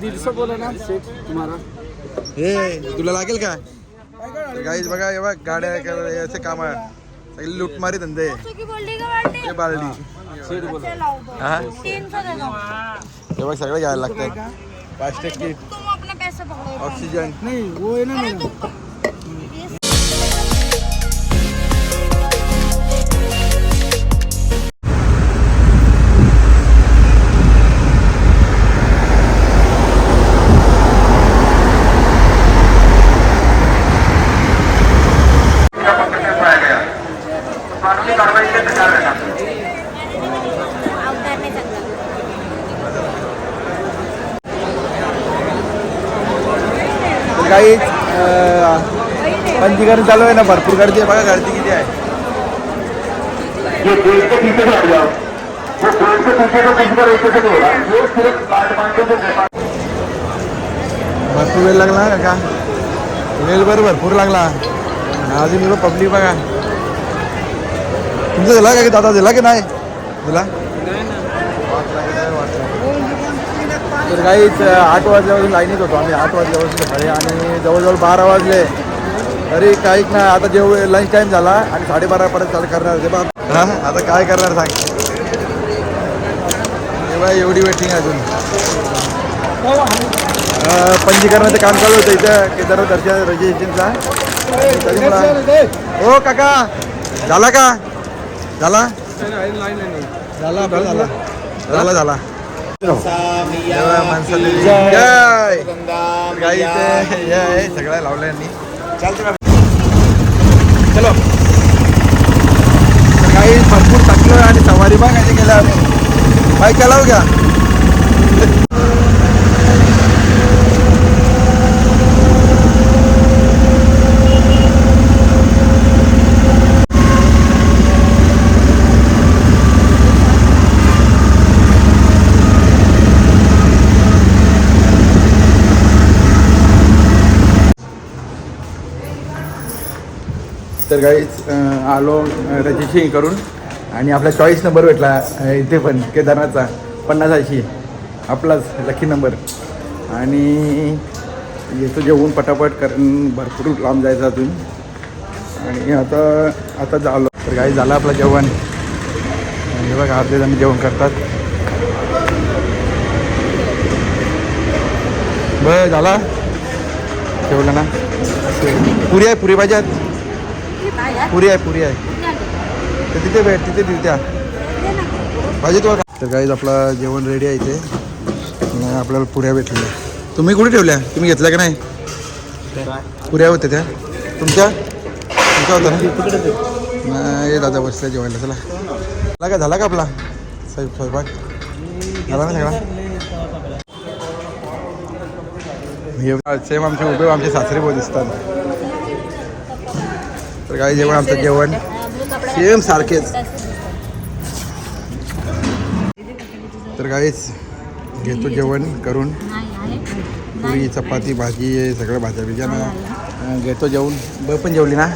दीडशे बोला ना. सेट तुम्हाला हे तुला लागेल का? गाईज बघा हे बघ गाड्या असे काम आहे. सगळी लुटमारी धंदे. की बोलली का बाल्टी हे बालडी सेट बोला हा? हे बघ सगळं घ्यायला लागतं पाच टक्के. तुम अपने पैसे पकड़ो ऑक्सिजन नाही वो आहे ना काही पंचीकरण चालू आहे ना भरपूर गर्दी आहे. बघा गर्दी किती आहे. भरपूर वेळ लागला ना का? वेळ बरं भरपूर लागला. अजून एवढं पब्लिक बघा. तुमचं दिला का की दादा दिला की नाही? दिला तर काहीच आठ वाजल्यापासून लाईनीत होतो आम्ही. आठ वाजल्यापासून सकाळी आणि जवळजवळ बारा वाजले. तरी काहीच नाही आता जेव लंच टाईम झाला आणि साडेबारापर्यंत चालू करणार ते बा हां आता काय करणार सांग. तेव्हा एवढी वेटिंग अजून. अं, पंचीकरणाचं काम चालू होतं इथं केदारनाथ दर्शन रजिस्ट्रेशनचा तरी मला- हो काका. झाला का? झाला? झाला झाला. झाला झाला. हे सगळ्या लावल्या चलो. काही भरपूर टाकलं आणि सवारी बघ आणि गेल्या आम्ही. बाईक चालव घ्या. तर काहीच आलो रजिस्ट्रेशन करून आणि आपला चॉईस नंबर भेटला इथे पण केदारनाथचा पन्नास ऐंशी आपलाच लकी नंबर आणि येतो जेवून पटापट कारण भरपूर लांब जायचं अजून. आणि आता आता झालो. तर काही झालं आपलं जेवण. हे बघा अर्धे जण जेवण करतात. बरं झाला? जेवलं ना? पुरी आहे पुरी भाज्यात पुरी आहे पुरी आहे. तर तिथे भेट तिथे देऊ त्या. भाजी तुला तर काहीच आपला जेवण रेडी आहे इथे. आपल्याला पुऱ्या भेटलेल्या तुम्ही कुठे ठेवल्या? तुम्ही घेतल्या का नाही? पुऱ्या होत्या त्या. तुमच्या? तुमच्या होत्या ना? नाही दादा बसल्या जेवायला चला. झाला का? झाला का आपला? साहेब स्वयंपाक? झाला ना सगळा? हे सेम आमचे उभे आमचे सासरे बहुत दिसतात. तर काही जेवण आमचं जेवण. सेम सारखेच. तर काहीच घेतो जेवण करून. पुरी चपाती भाजी हे सगळं भाज्या बिज्या ना. घेतो जेवण ब पण जेवली ना?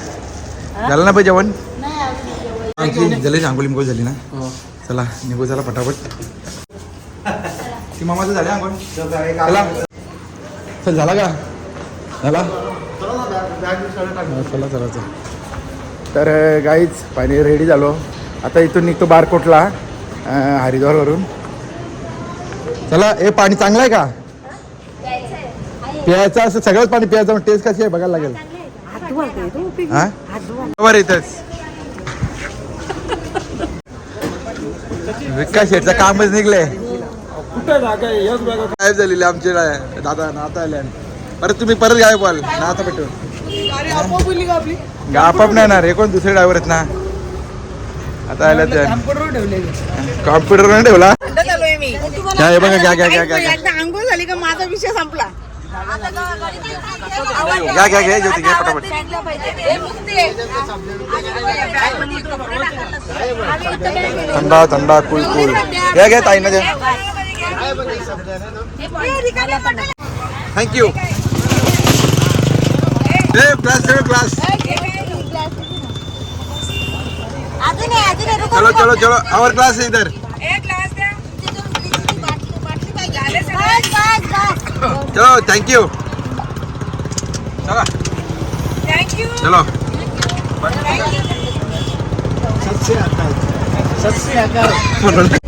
झालं ना ब जेवण? झाली आंघोळी मिंगोळी झाली ना? चला निघू चला पटापट. ती मामाचं झाले आंघोळ? चला. चल झाला का? झाला? हा, चला चला चला. तर गाईच पाणी रेडी झालो. आता इथून निघतो बारकोटला हरिद्वारवरून. चला हे पाणी चांगलं आहे का? प्यायचं असं सगळंच पाणी प्यायचं टेस्ट कशी आहे बघायला लागेल. बरं इथंच. विकास शेठचं कामच निघले कुठं गायब झालेले आमचे दादा नाता आल्या परत तुम्ही परत गायब व्हाल नाता भेटून आपाप नाही ना रे कोण? दुसरे ड्रायव्हर आहेत ना. आता आल्या त्या कॉम्प्युटर नाही ठेवला? घ्या, हे बघा घ्या घ्या घ्या घ्या. घ्या आंघोळ झाली का माझा विषय संपला. घ्या घ्या घ्या ज्योती घ्या पटापट. थंडा थंडा कूल कूल घ्या घ्या ताईनं द्या थँक्यू चलो चलो चलो. आवर क्लास है इधर. बाटली बाटली पाहिजे बस बस बस. चलो थँक्यू चला. थँक्यू चलो. तुला काय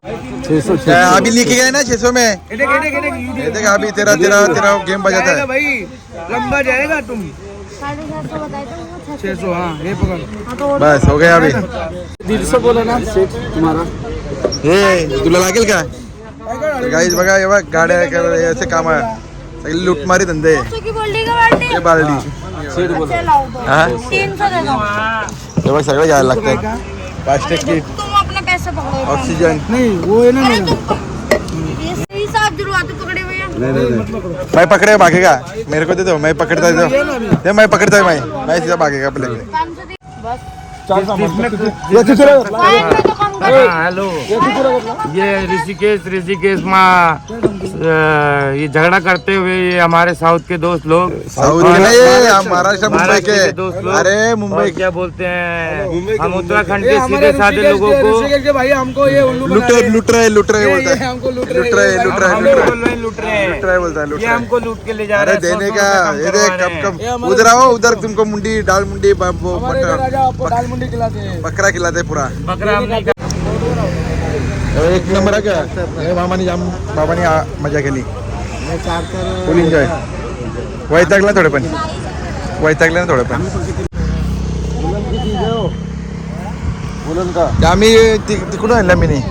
अभी लेके गए ना छह सौ में ये देख अभी तेरा तेरा तेरा गेम बजाता है। भाई लंबा जाएगा तुम छह सौ हाँ ये बस हो गया अभी बोला ना तुम्हारा हे तुला का गाईज बघा हे गाड्या काम आहे सगळी लुटमारी धंदे दे दो हे बघ सगळं घ्यायला लागतं पाच टक्के तुम अपने पैसे पकड़ो ऑक्सीजन नहीं वो है ना अरे मेरा तुम ये सही साहब जुड़वाते पकड़े हुए हैं मैं पकड़े भागेगा मेरे को दे दो मैं पकड़ता है तो दे मैं पकड़ता है मैं मैं सीधा भागेगा पाँच सौ दे बस ये फाइन में तो कम कर हेलो ये ऋषिकेश ऋषिकेश माँ अ, ये झगड़ा करते हुए ये हमारे साउथ के दोस्त लोग। साउथ महाराष्ट्र मुंबई के। दोस्त लोग। अरे मुंबई क्या बोलते हैं? हम उत्तराखंड के हमारे सीधे साधे लोगों के- भाई हमको ये लुट रहे हैं। लुट रहे लुट रहे बोलता है। हमको लूट रहे लुट रहे लुट रहे हैं, लूट रहे। लुट रहे हैं। बोलता है लुट ये रहे। हमको लूट के ले जा अरे रहे हैं। देने का ये कम देख ये हमारे- उधर आओ उधर तुमको मुंडी दाल मुंडी दाल मुंडी खिलाते हैं। बकरा खिलाते पूरा। बकरा एक नंबर आहे का? हे मामाने जाम बाबाने मजा केली. फुल एन्जॉय वैतागला थोडे पण. वैतागले ना थोडे पण. आम्ही ति- तिकडून आणला मी नाही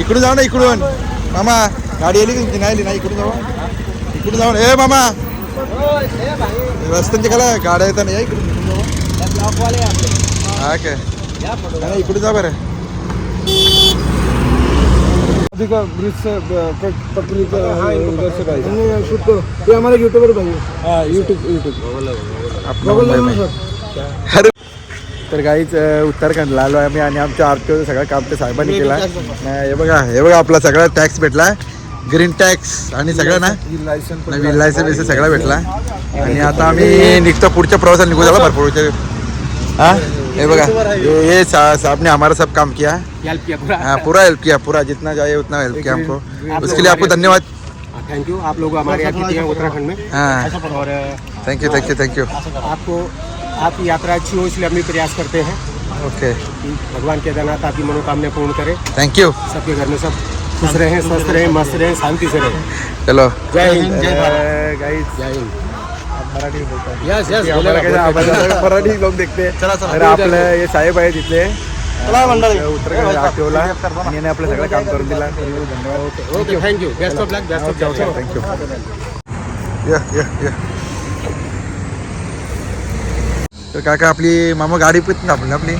इकडून जाऊ ना इकडून. मामा गाडी आली का? नाही आली ना इकडून जाऊ. इकडून जाऊ ए मामा. रस्त्यांचे खाला गाड्या येतात ना या इकडून. हा काय? नाही, इकडून जा बरं. अधिक ब्रिज शूट करो. भाई. हाँ यूट्यूब यूट्यूब अरे तर काहीच उत्तराखंडला आलो आम्ही आणि आमच्या आर टी सगळं काम ते साहेबांनी केलं हे बघा हे बघा आपला सगळा टॅक्स भेटला ग्रीन टॅक्स आणि सगळं ना? नवीन लायसन बिसन सगळा भेटला आणि आता आम्ही निघतो पुढच्या प्रवासात निघू झाला भरपूर. हाँ? ये बघा ये साहब ने हमारा सब काम किया हाँ। पूरा हेल्प किया पूरा जितना चाहिए उतना हेल्प किया हमको। उसके लिए आपको धन्यवाद। थैंक यू आप लोग हमारे यहाँ हैं उत्तराखंड में। हाँ। और thank you thank you thank you आपको आपकी यात्रा अच्छी हो इसलिए हम भी प्रयास करते हैं। ओके कि भगवान केदारनाथ आपकी मनोकामना पूर्ण करे। थैंक यू सबके घर में सब खुश रहें स्वस्थ रहें मस्त रहें शांति से रहें। चलो जय हिंद। जय भारत। गाइस जय हिंद। मराठी बोलतात. यस यस आम्हाला काय आम्हाला मराठी लोक देखते. तर आपलं हे साहेब आहे तिथले उत्तराखंड आठवला आणि आपलं सगळं काम करून दिला. धन्यवाद. Okay thank you best of luck best of luck thank you या या या तर काका आपली मामा गाडी पित ना आपली. आपली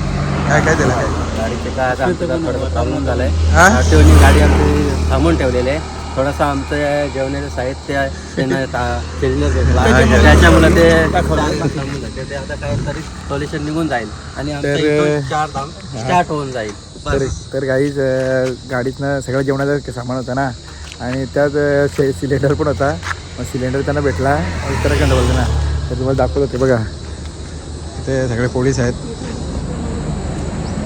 काय काय दिलं काय? गाडीचे काय आता आमचं थोडं प्रॉब्लेम झालाय. हा? आरटीओनी गाडी आमची थांबवून ठेवलेली आहे. थोडंसं आमचं जेवणाचं साहित्य आहे त्यानं त्याच्यामुळे ते थांबून जाते. ते आता काय तरी सोल्युशन निघून जाईल. आणि आमचं तर- इथून चार धाम स्टार्ट होऊन जाईल. तर तर गाईच गाडीतनं सगळं जेवणाचं सामान होतं ना. आणि त्यात सिलेंडर पण होता. मग सिलेंडर त्यांना भेटला. उत्तराखंड बोलतो ना. तर तुम्हाला दाखवत होते बघा. इथे सगळे पोलीस आहेत.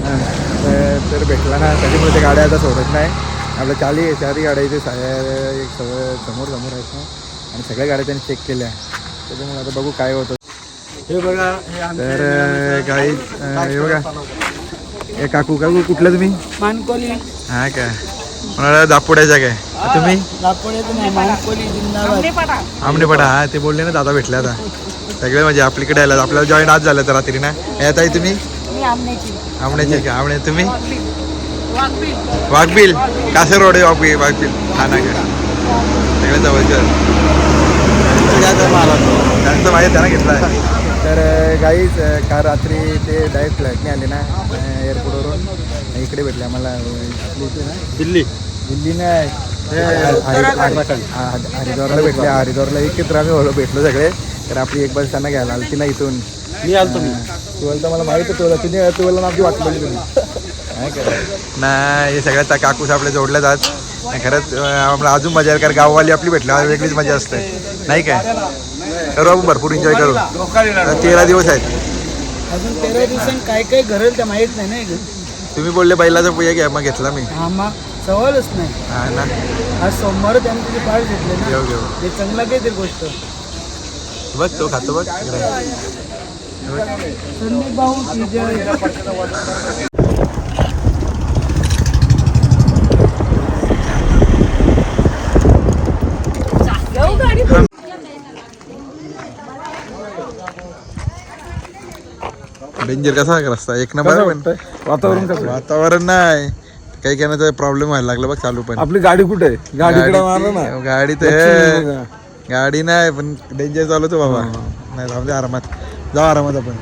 हां, तर- तर भेटला ना. त्याच्यामुळे ते गाड्या आता सोडत नाही. आपल्या चारी चारही गाड्या इथे सा- एक सगळं समोर समोर आहेत ना. आणि सगळ्या गाड्या त्यांनी चेक केल्या. त्याच्यामुळे आता बघू काय होतं. हे बघा हे तर काही हे बघा. हे काकू काकू कुठलं तुम्ही? मानकोली. हा का? मला दापोड्याच्या काय? तुम्ही? दापोड्याचं नाही मानकोली जिंदाबाद. आमने पडा हा ते बोलले ना दादा भेटले आता. सगळे म्हणजे आपल्याकडे आलं आपल्याला जॉईन आज झालं तर रात्री ना. येत आहे तुम्ही? मी आमण्याची आमण्याचे का? आमणे तुम्ही? वाघबिल. कासे रोड आहे वाघबिल वाघबिल ठाणा का सगळे जवळचं. त्यांचं माहीत त्यांना घेतला तर गाईच काल रात्री ते डायरेक्ट फ्लाईटने आले ना एअरपोर्टवरून इकडे भेटले आम्हाला. ना? दिल्ली. दिल्ली नाही हरिद्वारला भेटले. हरिद्वारला एकत्र आम्ही ओळख भेटलो सगळे. तर आपली एक बस त्यांना घ्यायला आलती ना इथून. मी आलतो. मी तुला तर मला माहीत होतं. तुला तिने तुला आमची वाट बघली तुम्ही नाही हे सगळ्या त्या काकूस आपल्या जोडल्या जात नाही खरंच आम्हाला अजून मजा येईल कारण गाववाली आपली भेटल्यावर वेगळीच मजा असते. नाही काय? करू आपण भरपूर एन्जॉय करू. तेरा दिवस आहेत. अजून तेरा दिवसांनी काय काय घरेल त्या माहीत नाही ना तुम्ही बोलले बैलाचा पुया घ्या मग घेतला मी. हा सवालच नाही. हा ना. आज सोमवार त्याने तुझे घेतले ना. घेऊ घेऊ. हे चांगला काहीतरी गोष्ट. बघ तो खातो बघ. संदीप भाऊ डेंजर कसा आहे? रस्ता एक नंबर पण. वातावरण कसं वातावरण नाही. काही काही प्रॉब्लेम व्हायला लागला बघ चालू पण. आपली गाडी कुठे आहे? गाडीकडे मारलं ना. गाडी गाडी लक्ष तर नाही. गाडी नाही पण डेंजर चालू होतो बाबा. नाही राहू दे आरामात. जाऊ आरामात आपण.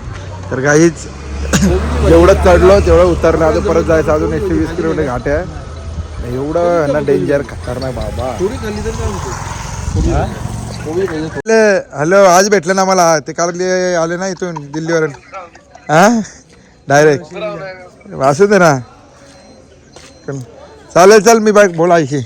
तर काहीच जेवढं चढलो तेवढं उतरलं आता परत जायचं अजून एकशे वीस किलोमीटर घाट आहे. एवढं ना डेंजर खतरनाक बाबा. हॅलो आज भेटलं ना मला ते काल आले ना इथून दिल्लीवरून. हा? डायरेक्ट असू दे ना. चालेल चल मी बाईक बोला ऐशी